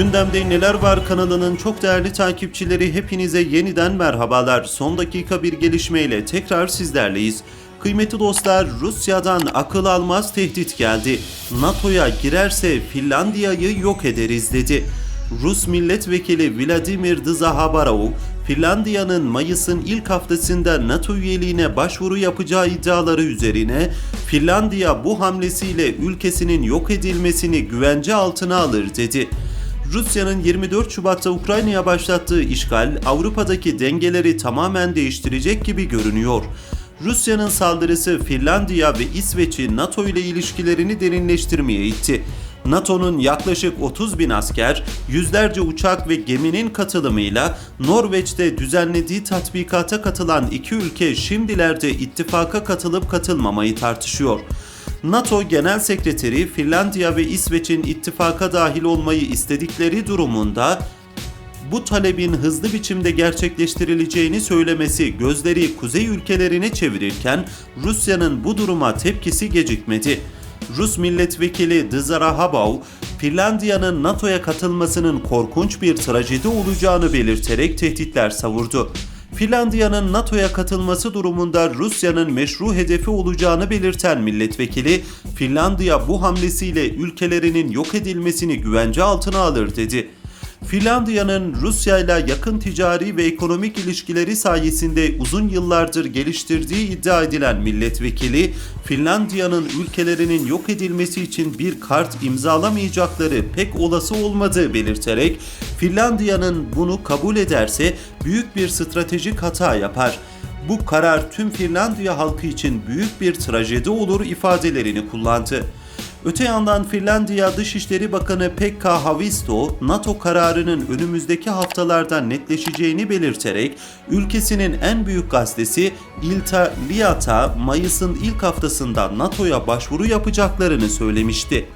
Gündemde Neler Var kanalının çok değerli takipçileri hepinize yeniden merhabalar. Son dakika bir gelişmeyle tekrar sizlerleyiz. Kıymetli dostlar Rusya'dan akıl almaz tehdit geldi. NATO'ya girerse Finlandiya'yı yok ederiz dedi. Rus milletvekili Vladimir Dzahabarov, Finlandiya'nın Mayıs'ın ilk haftasında NATO üyeliğine başvuru yapacağı iddiaları üzerine Finlandiya bu hamlesiyle ülkesinin yok edilmesini güvence altına alır dedi. Rusya'nın 24 Şubat'ta Ukrayna'ya başlattığı işgal Avrupa'daki dengeleri tamamen değiştirecek gibi görünüyor. Rusya'nın saldırısı Finlandiya ve İsveç'i NATO ile ilişkilerini derinleştirmeye itti. NATO'nun yaklaşık 30 bin asker, yüzlerce uçak ve geminin katılımıyla Norveç'te düzenlediği tatbikata katılan iki ülke şimdilerde ittifaka katılıp katılmamayı tartışıyor. NATO Genel Sekreteri Finlandiya ve İsveç'in ittifaka dahil olmayı istedikleri durumunda bu talebin hızlı biçimde gerçekleştirileceğini söylemesi gözleri kuzey ülkelerine çevirirken Rusya'nın bu duruma tepkisi gecikmedi. Rus milletvekili Dzarahabov, Finlandiya'nın NATO'ya katılmasının korkunç bir trajedi olacağını belirterek tehditler savurdu. Finlandiya'nın NATO'ya katılması durumunda Rusya'nın meşru hedefi olacağını belirten milletvekili, Finlandiya bu hamlesiyle ülkelerinin yok edilmesini güvence altına alır dedi. Finlandiya'nın Rusya ile yakın ticari ve ekonomik ilişkileri sayesinde uzun yıllardır geliştirdiği iddia edilen milletvekili, Finlandiya'nın ülkelerinin yok edilmesi için bir kart imzalamayacakları pek olası olmadığı belirterek, Finlandiya'nın bunu kabul ederse büyük bir stratejik hata yapar. Bu karar tüm Finlandiya halkı için büyük bir trajedi olur ifadelerini kullandı. Öte yandan Finlandiya Dışişleri Bakanı Pekka Haavisto, NATO kararının önümüzdeki haftalarda netleşeceğini belirterek, ülkesinin en büyük gazetesi Ilta Liata, Mayıs'ın ilk haftasında NATO'ya başvuru yapacaklarını söylemişti.